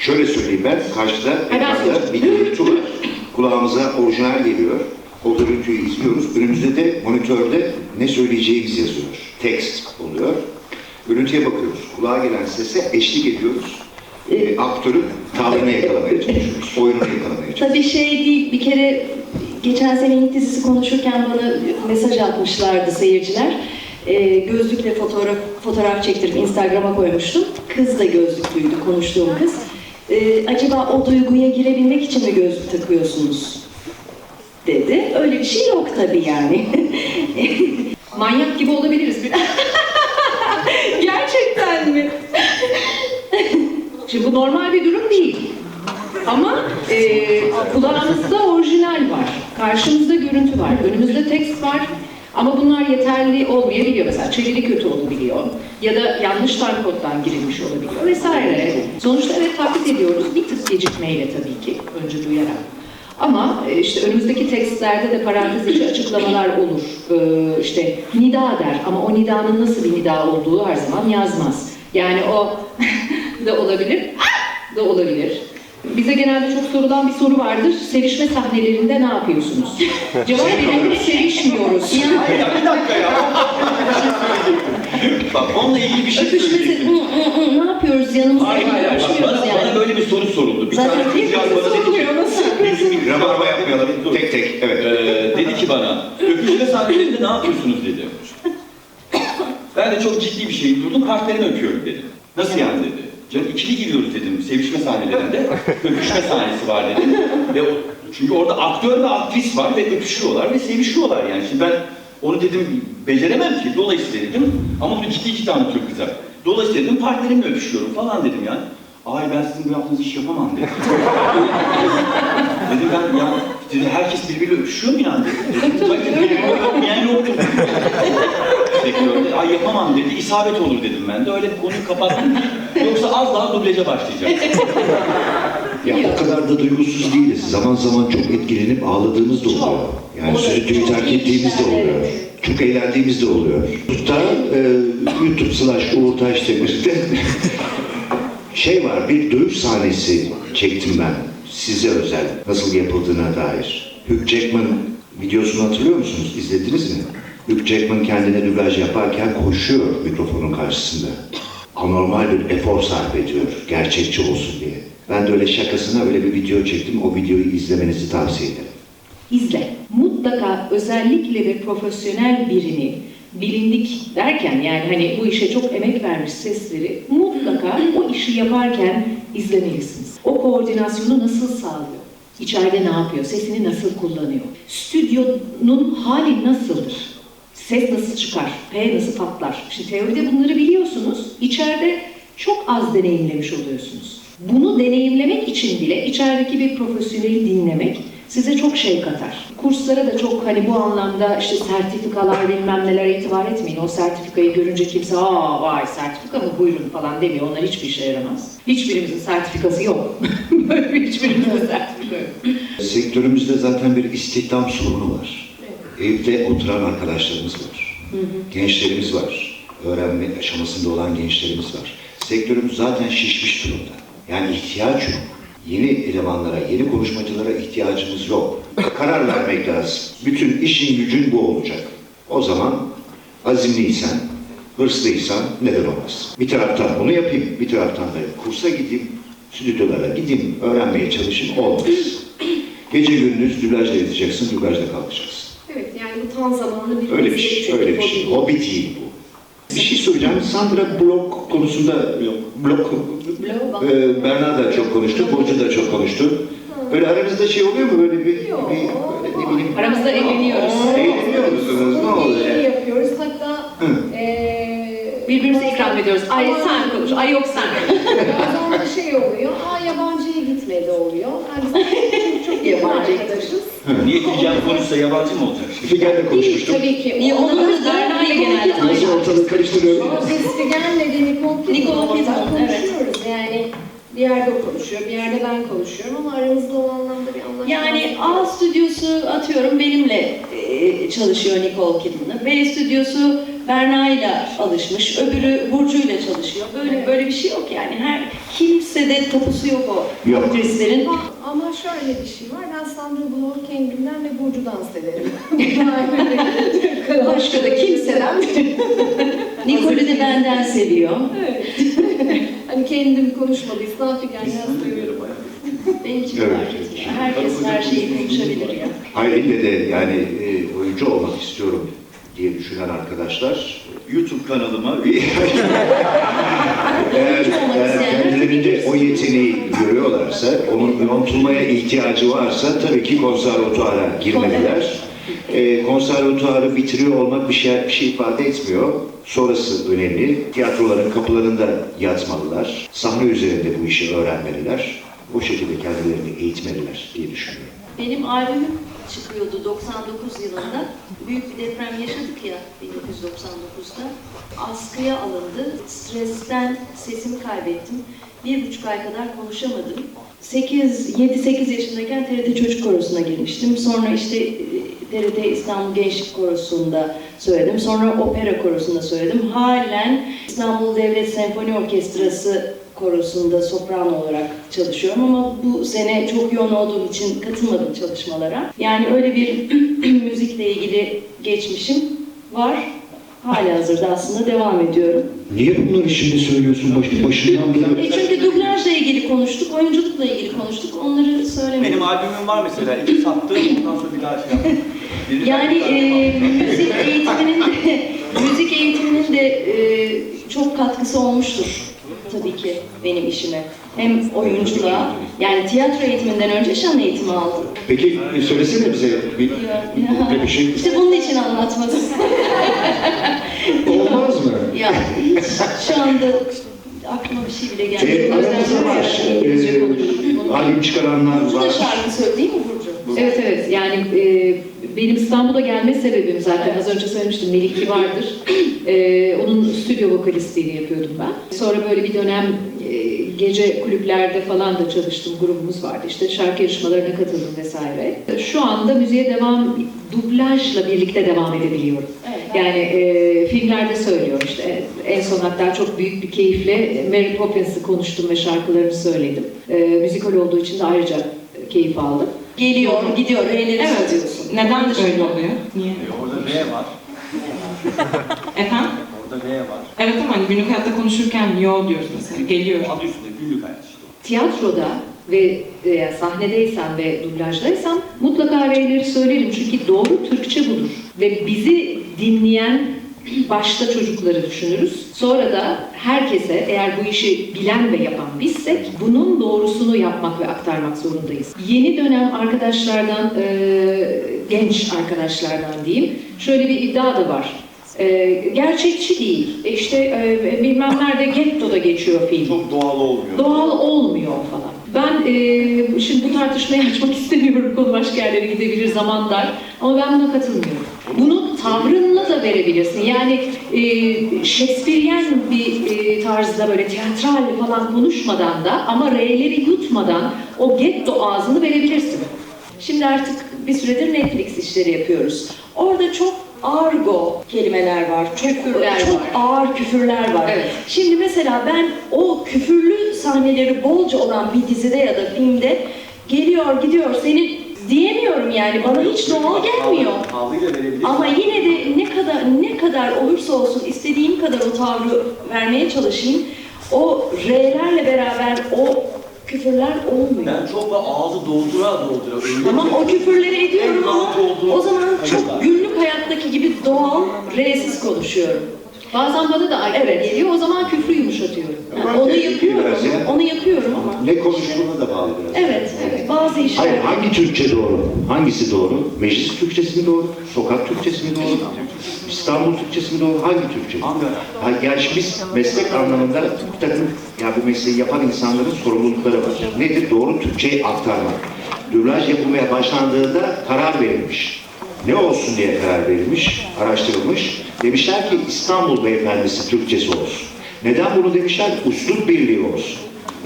Şöyle söyleyeyim ben, karşıda ekranda bir görüntü var. Kulağımıza orijinal geliyor. O görüntüyü izliyoruz. Önümüzde de monitörde ne söyleyeceğimiz yazıyor. Tekst oluyor. Görüntüye bakıyoruz. Kulağa gelen sese eşlik ediyoruz. E, aktörün tavrını yakalamaya çalışıyoruz. Oyununu yakalamaya çalışıyoruz. Tabii şey değil, bir kere geçen sene Hint dizisi konuşurken bana mesaj atmışlardı seyirciler. Ee, gözlükle fotoğraf, fotoğraf çektirip Instagram'a koymuştum. Kız da gözlüklüydü, konuştuğum kız. Ee, acaba o duyguya girebilmek için mi gözlük takıyorsunuz? dedi. Öyle bir şey yok tabii yani. Manyak gibi olabiliriz. Gerçekten mi? Şimdi bu normal bir durum değil. Ama e, kulağımızda orijinal var. Karşımızda görüntü var. Önümüzde tekst var. Ama bunlar yeterli olmayabiliyor. Mesela çeviri kötü olabiliyor. Ya da yanlış time koddan girilmiş olabiliyor vesaire. Sonuçta evet taklit ediyoruz. Bir tık gecikmeyle tabii ki. Önce duyarak. Ama e, işte önümüzdeki tekstlerde de parantez içi açıklamalar olur. Ee, işte nida der ama o nidanın nasıl bir nida olduğu her zaman yazmaz. Yani o da olabilir, da olabilir. Bize genelde çok sorulan bir soru vardır. Sevişme sahnelerinde ne yapıyorsunuz? Cevap verelim, sevişmiyoruz. Ya bir dakika ya. Şey. Bak onunla ilgili bir şey Öpüşmesi, söyleyecektim. "Hı, hı, hı, ne yapıyoruz yanımızda Hayır hayır hayır. Bak, bana, yani. bana böyle bir soru soruldu. Bir Zaten tane kızcağız bana dedi ki, soruluyor, nasıl bizim bir Rabarba yapmayalım. Tek tek. Evet. Ee, dedi ki bana, öpüşme sahnelerinde ne yapıyorsunuz dedi. Ben de çok ciddi bir şey durdum, partnerimi öpüyorum dedim. Nasıl yani dedi. Canım ikili giriyoruz dedim, sevişme sahnelerinde. öpüşme sahnesi var dedim. Ve o, çünkü orada aktör ve aktris var ve öpüşüyorlar ve sevişiyorlar yani. Şimdi ben onu dedim beceremem ki, dolayısıyla dedim. Ama bunu ciddi ciddi anlatıyor kıza. Dolayısıyla dedim partnerimle öpüşüyorum falan dedim yani. Ay ben sizin bu yaptığınız işi yapamam dedim. Dedim ben ya dedi, herkes birbiriyle öpüşüyor mu yani dedim. Bakın birbirine öpmeyen yoktur dedim. Sektörde ay yapamam dedi. isabet olur dedim ben de. Öyle konuyu kapattım. Yoksa az daha dubleje başlayacak. Ya o kadar da duygusuz değiliz. Zaman zaman çok etkilenip ağladığımız da oluyor. Yani stüdyoyu terk ettiğimiz de işler, oluyor. Çok eğlendiğimiz de oluyor. Hatta e, YouTube slash Uğur Taşdemir'de şey var, bir dövüş sahnesi çektim ben. Size özel, nasıl yapıldığına dair. Hugh Jackman videosunu hatırlıyor musunuz? İzlediniz mi? Hugh Jackman kendine dublaj yaparken koşuyor mikrofonun karşısında. Anormal bir efor sarf ediyor, gerçekçi olsun diye. Ben de öyle şakasına öyle bir video çektim. O videoyu izlemenizi tavsiye ederim. İzle. Mutlaka özellikle bir profesyonel birini bilindik derken yani hani bu işe çok emek vermiş sesleri mutlaka o işi yaparken izlemelisiniz. O koordinasyonu nasıl sağlıyor? İçeride ne yapıyor? Sesini nasıl kullanıyor? Stüdyonun hali nasıldır? Ses nasıl çıkar? P nasıl patlar? Şimdi teoride bunları biliyorsunuz. İçeride çok az deneyimlemiş oluyorsunuz. Bunu deneyimlemek için bile içerideki bir profesyoneli dinlemek size çok şey katar. Kurslara da çok hani bu anlamda işte sertifikalar bilmem neler itibar etmeyin. O sertifikayı görünce kimse aa vay sertifika mı buyurun falan demiyor. Onlar hiçbir işe yaramaz. Hiçbirimizin sertifikası yok. Hiçbirimizin sertifika yok. Sektörümüzde zaten bir istihdam sorunu var. Evde oturan arkadaşlarımız var. Gençlerimiz var. Öğrenme aşamasında olan gençlerimiz var. Sektörümüz zaten şişmiş durumda. Yani ihtiyaç yok. Yeni elemanlara, yeni konuşmacılara ihtiyacımız yok. Karar vermek lazım. Bütün işin gücün bu olacak. O zaman azimliysen, hırslıysan neden olmaz? Bir taraftan bunu yapayım, bir taraftan da kursa gideyim, stüdyolara gideyim, öğrenmeye çalışayım olmaz. Gece gündüz dublajla yatacaksın, dublajla kalkacaksın. Evet yani bu tam zamanlı bir Öyle bir şey, öyle bir şey. Hobi değil bu. Bir şey söyleyeceğim. Sandra Block konusunda yok. Block, Blok. e, Berna da çok konuştu, Burcu da çok konuştu. Böyle aranızda şey oluyor mu? Böyle bir, bir Yok. böyle ne bileyim. Aramızda eğleniyoruz. Eğleniyor musunuz? Ne Bunu oluyor? iyi yapıyoruz. Hatta Hı. eee Birbirimize ikram ediyoruz. Ay sen konuş, ay yok sen bazen de şey oluyor. Aa yabancıya gitmedi oluyor. Yani biz çok çok yakın Yabancıya arkadaşız. Niye Figen konuşsa yabancı mı olacak? Figen'le Değil konuşmuştum. tabii ki. Niye? Onun da Berna ile genelde aynı. Nasıl ortalığı karıştırıyorum? Ama biz Figen'le de Nicole Kidman'la konuşuyoruz. Yani bir yerde o konuşuyor, bir yerde ben konuşuyorum ama aramızda o anlamda bir anlaşma Yani A stüdyosu atıyorum benimle e, çalışıyor Nicole Kidman'ı. B stüdyosu Berna ile alışmış, öbürü Burcu ile çalışıyor. Böyle böyle bir şey yok yani. Her kimsede tapusu yok o Yok. aktrislerin. Ama, ama şöyle bir şey var. Ben Sandra Bullock kendimden ve Burcu'dan severim. Başka da kimseden Nikol'ü de benden seviyor. Evet. hani kendim konuşmadıysam Figen'den seviyorum. Benimki Evet. etmiyor. Herkes her şeyi konuşabilir ya. Aylin'le de yani e, oyuncu olmak istiyorum diye düşünen arkadaşlar YouTube kanalıma eğer, eğer kendilerinde o yeteneği görüyorlarsa, onun yontulmaya ihtiyacı varsa tabii ki konservatuara girmeliler. E, konservatuarı bitiriyor olmak bir şey, bir şey ifade etmiyor. Sonrası önemli. Tiyatroların kapılarında yatmalılar. Sahne üzerinde bu işi öğrenmeliler. O şekilde kendilerini eğitmeliler diye düşünüyorum. Benim albümüm çıkıyordu 99 yılında. Büyük bir deprem yaşadık ya 1999'da. Askıya alındı. Stresten sesimi kaybettim. Bir buçuk ay kadar konuşamadım. 8, 7-8 yaşındayken TRT Çocuk Korosu'na girmiştim. Sonra işte e, TRT İstanbul Gençlik Korosu'nda söyledim. Sonra Opera Korosu'nda söyledim. Halen İstanbul Devlet Senfoni Orkestrası korosunda soprano olarak çalışıyorum ama bu sene çok yoğun olduğum için katılmadım çalışmalara. Yani öyle bir müzikle ilgili geçmişim var. Hala hazırda aslında devam ediyorum. Niye bunları şimdi söylüyorsun baş, başından beri? E çünkü dublajla ilgili konuştuk, oyunculukla ilgili konuştuk. Onları söylemedim. benim albümüm var mesela. İki sattım. Ondan sonra bir daha şey yaptım. Birini Yani e, müzik eğitiminin de müzik eğitiminin de e, çok katkısı olmuştur tabii ki benim işime. Hem oyunculuğa, yani tiyatro eğitiminden önce şan eğitimi aldım. Peki e, söylesene bize bir, bir, bir şey. İşte bunun için anlatmadım. Olmaz mı? ya hiç şu anda aklıma bir şey bile E, gelmedi. aramızda var. E, albüm çıkaranlar Burcu da var. şarkı söyledi değil mi Burcu? Evet evet yani e, benim İstanbul'a gelme sebebim zaten az önce söylemiştim Melih Kibar'dır. E, onun stüdyo vokalistliğini yapıyordum ben. Sonra böyle bir dönem e, gece kulüplerde falan da çalıştım grubumuz vardı işte şarkı yarışmalarına katıldım vesaire. Şu anda müziğe devam dublajla birlikte devam edebiliyorum. Evet. Yani e, filmlerde söylüyor işte en son hatta çok büyük bir keyifle Mary Poppins'i konuştum ve şarkılarını söyledim. E, müzikal olduğu için de ayrıca keyif aldım. Geliyor, gidiyor, R'leri Evet. söylüyorsun. Neden dışında- öyle oluyor? Niye? E, Orada V var. Efendim? Orada V var. Evet ama hani günlük hayatta konuşurken yo diyoruz mesela. Geliyor. Adı üstünde günlük hayat işte. tiyatroda ve e, sahnedeysem ve dublajdaysan mutlaka R'leri söylerim çünkü doğru Türkçe budur. Ve bizi dinleyen başta çocukları düşünürüz. Sonra da herkese eğer bu işi bilen ve yapan bizsek bunun doğrusunu yapmak ve aktarmak zorundayız. Yeni dönem arkadaşlardan, e, genç arkadaşlardan diyeyim, şöyle bir iddia da var. E, gerçekçi değil. E İşte e, bilmem nerede gettoda geçiyor film Çok doğal olmuyor. doğal olmuyor falan. Ben e, şimdi bu tartışmayı açmak istemiyorum. Konu başka yerlere gidebilir zaman dar. Ama ben buna katılmıyorum. Bunu tavrınla da verebilirsin. Yani e, Shakespearean bir e, tarzda böyle tiyatral falan konuşmadan da ama R'leri yutmadan o getto ağzını verebilirsin. Şimdi artık bir süredir Netflix işleri yapıyoruz. Orada çok argo kelimeler var. Çok, Küfürler çok var. ağır küfürler var. Evet. Şimdi mesela ben o küfürlü sahneleri bolca olan bir dizide ya da filmde geliyor gidiyor senin diyemiyorum yani bana hiç doğal gelmiyor. Ama yine de ne kadar ne kadar olursa olsun istediğim kadar o tavrı vermeye çalışayım. O R'lerle beraber o küfürler olmuyor. Ben çok da ağzı doldura doldura. öyle Tamam o küfürleri ediyorum ama o zaman çok günlük hayattaki gibi doğal, R'siz konuşuyorum. Bazen bana da Evet. geliyor, o zaman küfrü yumuşatıyorum. Ama onu gerekli yapıyorum, biraz ya. onu yapıyorum ama. Ne konuştuğuna da bağlı biraz. Evet, evet. Bazı işler. Hayır, hangi Türkçe doğru? Hangisi doğru? Meclis Türkçesi mi doğru? Sokak Türkçesi mi doğru? İstanbul Türkçesi mi doğru? Hangi Türkçe? Ankara. Ha, yani biz meslek anlamında bir takım, ya bu mesleği yapan insanların sorumlulukları var. Nedir? Doğru Türkçeyi aktarmak. Dublaj yapılmaya başlandığında karar verilmiş. Ne olsun diye karar verilmiş, araştırılmış. Demişler ki İstanbul beyefendisi Türkçesi olsun. Neden bunu demişler? Üslup birliği olsun.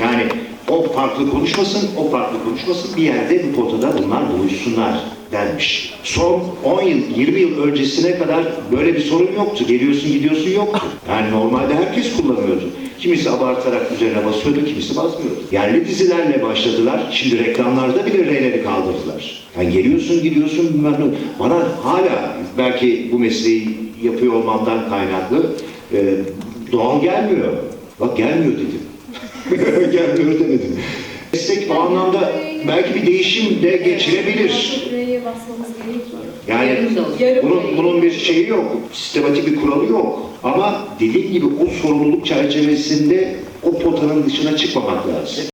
Yani o farklı konuşmasın, o farklı konuşmasın. Bir yerde bir potada bunlar buluşsunlar denmiş. Son 10 yıl, 20 yıl öncesine kadar böyle bir sorun yoktu. Geliyorsun gidiyorsun yoktu. Yani normalde herkes kullanıyordu. Kimisi abartarak üzerine basıyordu, kimisi basmıyordu. Yerli dizilerle başladılar. Şimdi reklamlarda bile reyleri kaldırdılar. Yani geliyorsun gidiyorsun. Bana hala belki bu mesleği yapıyor olmamdan kaynaklı e, doğal gelmiyor. Bak gelmiyor dedim. gelmiyor demedim. Meslek o anlamda belki bir değişim de geçirebilir. Buraya basmamız gerekiyor. Yani bunun, bunun bir şeyi yok. Sistematik bir kuralı yok. Ama dediğim gibi o sorumluluk çerçevesinde o potanın dışına çıkmamak lazım.